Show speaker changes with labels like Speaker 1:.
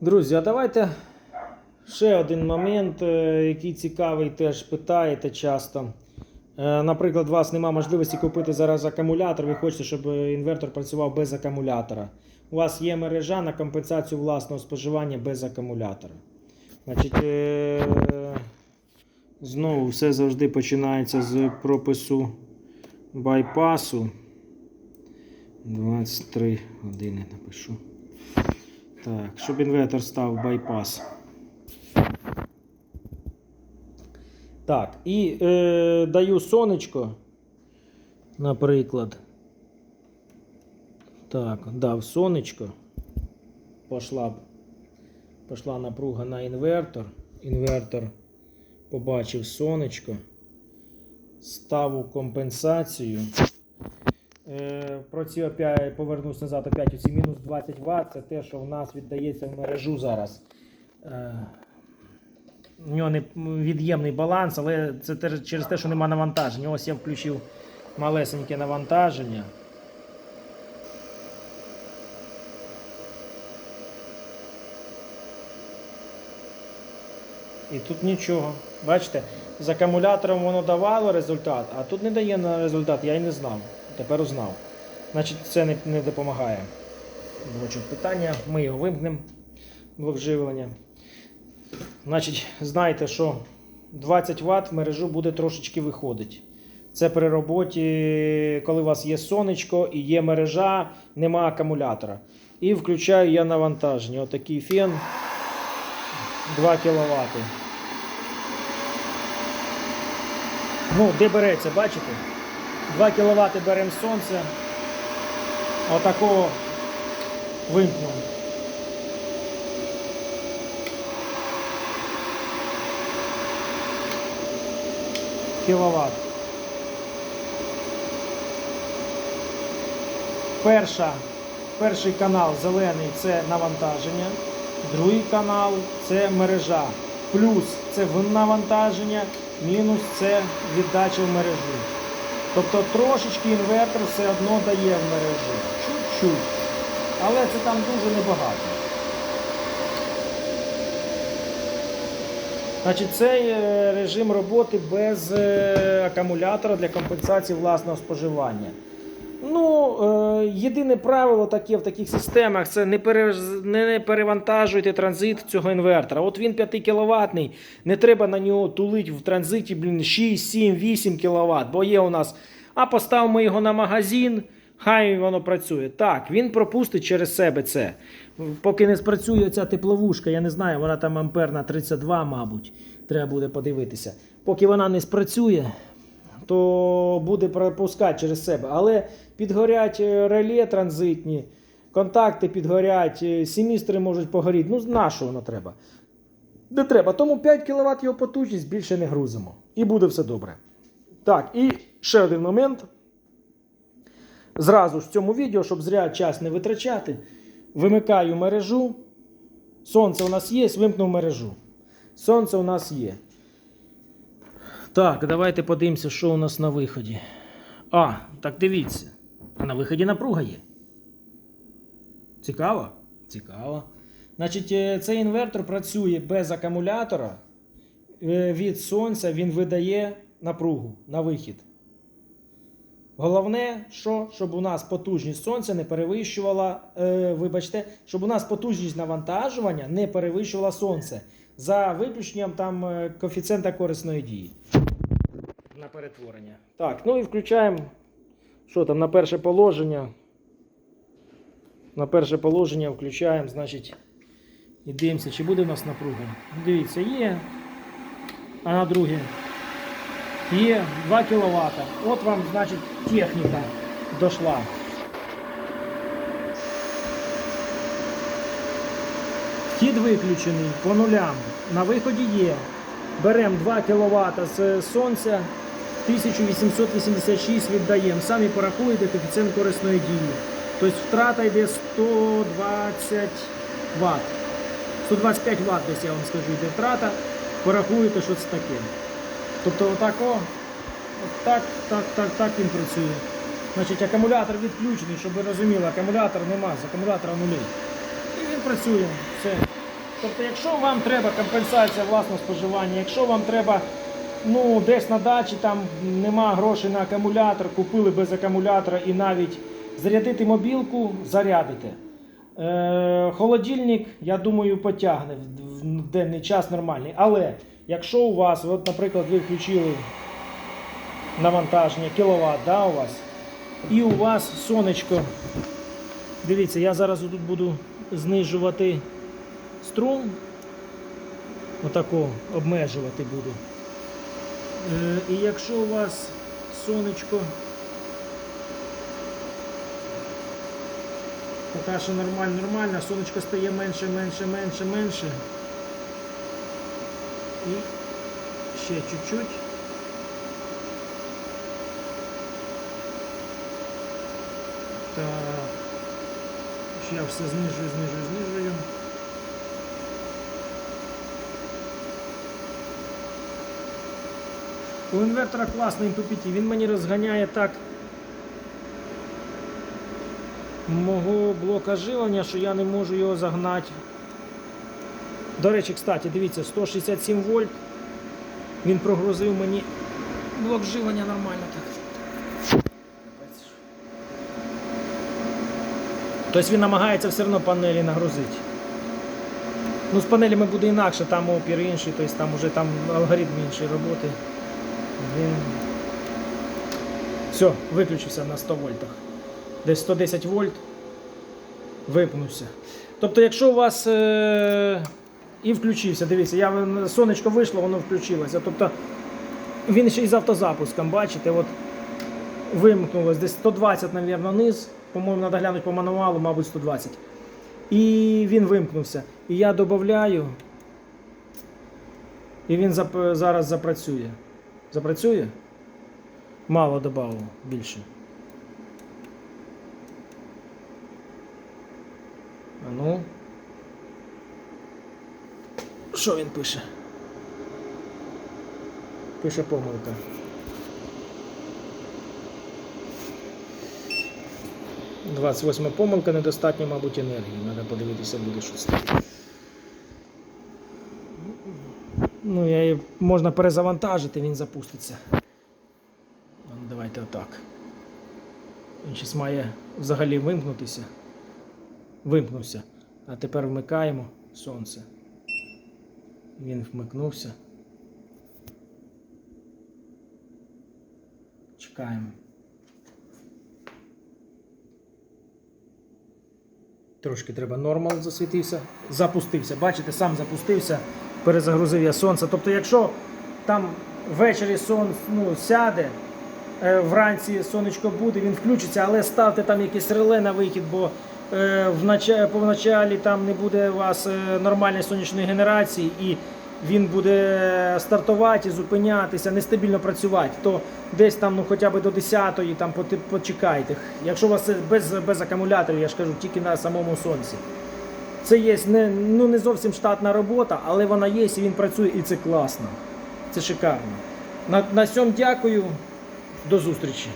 Speaker 1: Друзі, а давайте ще один момент, е, який цікавий, теж питаєте часто. Е, Наприклад, у вас немає можливості купити зараз акумулятор, ви хочете, щоб інвертор працював без акумулятора. У вас є мережа на компенсацію власного споживання без акумулятора. Значить, е, знову все завжди починається з пропису байпасу. 23 години напишу. Так, щоб інвертор став байпас. Так, і е, даю сонечко, наприклад. Так, дав сонечко. Пошла, пошла напруга на інвертор. Інвертор побачив сонечко. Ставу компенсацію. Про ці повернусь назад опять оці мінус 20 Вт. Це те, що в нас віддається в мережу зараз. Е, У нього не від'ємний баланс, але це через те, що нема навантаження. Ось я включив малесеньке навантаження. І тут нічого. Бачите, з акумулятором воно давало результат, а тут не дає на результат, я й не знав. Тепер узнав. Значить, це не, не допомагає. Блочок питання. Ми його вимкнемо. Блок живлення. Значить, знайте, що 20 Вт в мережу буде трошечки виходить. Це при роботі, коли у вас є сонечко і є мережа, нема акумулятора. І включаю я навантаження. Отакий фен 2 кВт. Ну, де береться, бачите? 2 кВт беремо сонце. Отакого вимкнув. Кіловат. Перша, перший канал зелений це навантаження, другий канал це мережа. Плюс це навантаження, мінус це віддача в мережу. Тобто трошечки інвертор все одно дає в мережу. Чуть-чуть. Але це там дуже небагато. Значить, це е, режим роботи без е, акумулятора для компенсації власного споживання. Ну, е, єдине правило таке в таких системах це не, не перевантажуйте транзит цього інвертора. От він 5 кВт, не треба на нього тулити в транзиті блін, 6, 7, 8 кВт, бо є у нас. А поставимо його на магазин, хай воно працює. Так, він пропустить через себе це. Поки не спрацює ця тепловушка, я не знаю, вона там ампер на 32, мабуть, треба буде подивитися. Поки вона не спрацює, то буде пропускати через себе. Але підгорять е, реле транзитні, контакти підгорять, е, семістри можуть погоріти. Ну, на що воно треба? Не треба. Тому 5 кВт його потужність більше не грузимо. І буде все добре. Так, і ще один момент. Зразу ж в цьому відео, щоб зря час не витрачати, вимикаю мережу. Сонце у нас є, вимкнув мережу. Сонце у нас є. Так, давайте подивимося, що у нас на виході. А, так дивіться. На виході напруга є. Цікаво? Цікаво. Значить, е, цей інвертор працює без акумулятора. Е, Від сонця він видає напругу на вихід. Головне, що, щоб у нас потужність сонця не перевищувала, е, вибачте, щоб у нас потужність навантажування не перевищувала сонце за виключенням там е, коефіцієнта корисної дії на перетворення. Так, ну і включаємо, що там, на перше положення. На перше положення включаємо, значить, і дивимося, чи буде у нас напруга. Дивіться, є. А на друге. Є 2 кВт. От вам, значить, техніка дошла. Вхід виключений по нулям. На виході є. Беремо 2 кВт з сонця, 1886 віддаємо. Самі порахуєте коефіцієнт корисної дії. Тобто втрата йде 120 Вт. 125 Вт, десь я вам скажу, йде втрата. Порахуєте, що це таке. Тобто отак, о, так, так, так він працює. Значить, акумулятор відключений, щоб ви розуміли, акумулятор нема, з акумулятора нулі. Працює. Все. Тобто, якщо вам треба компенсація власного споживання, якщо вам треба ну, десь на дачі там нема грошей на акумулятор, купили без акумулятора і навіть зарядити мобілку, зарядите. Е, холодильник, я думаю, потягне в денний час нормальний. Але якщо у вас, от, наприклад, ви включили навантаження кіловат, да, у вас, і у вас сонечко. Дивіться, я зараз тут буду знижувати струм. Отако обмежувати буду. Е, і якщо у вас сонечко поки що нормально, нормально, сонечко стає менше, менше, менше, менше. І ще чуть-чуть. Так. Я все знижую, знижую, знижую. У інвертора класний MPPT, він мені розганяє так мого блока живлення, що я не можу його загнати. До речі, кстати, дивіться, 167 вольт. Він прогрузив мені блок живлення нормально так. Тобто він намагається все одно панелі нагрузити. Ну, з панелями буде інакше, там опір інший, тобто там вже там алгоритм іншої роботи. Він... Все, виключився на 100 вольтах. Десь 110 вольт випнувся. Тобто, якщо у вас е- і включився, дивіться, я, сонечко вийшло, воно включилося. Тобто він ще й з автозапуском, бачите, от вимкнулось десь 120, мабуть, низ. По-моєму, треба глянути по мануалу, мабуть, 120. І він вимкнувся. І я додаю. І він зараз запрацює. Запрацює? Мало додав, більше. А ну. Що він пише? Пише помилка. Двадцять восьма помилка, недостатньо, мабуть, енергії. Треба подивитися, буде щось. Ну, я її можна перезавантажити, він запуститься. Ну, давайте отак. Він зараз має взагалі вимкнутися. Вимкнувся. А тепер вмикаємо сонце. Він вмикнувся. Чекаємо. Трошки треба нормал засвітився. Запустився. Бачите, сам запустився, перезагрузив я сонце. Тобто, якщо там ввечері сон ну, сяде, е, вранці сонечко буде, він включиться, але ставте там якесь реле на вихід, бо е, в по началі там не буде у вас е, нормальної сонячної генерації і він буде стартувати, зупинятися, нестабільно працювати, то десь там ну, хоча б до 10-ї там почекайте. Якщо у вас без, без акумуляторів, я ж кажу, тільки на самому сонці. Це є не, ну, не зовсім штатна робота, але вона є і він працює, і це класно. Це шикарно. На, на цьому дякую. До зустрічі.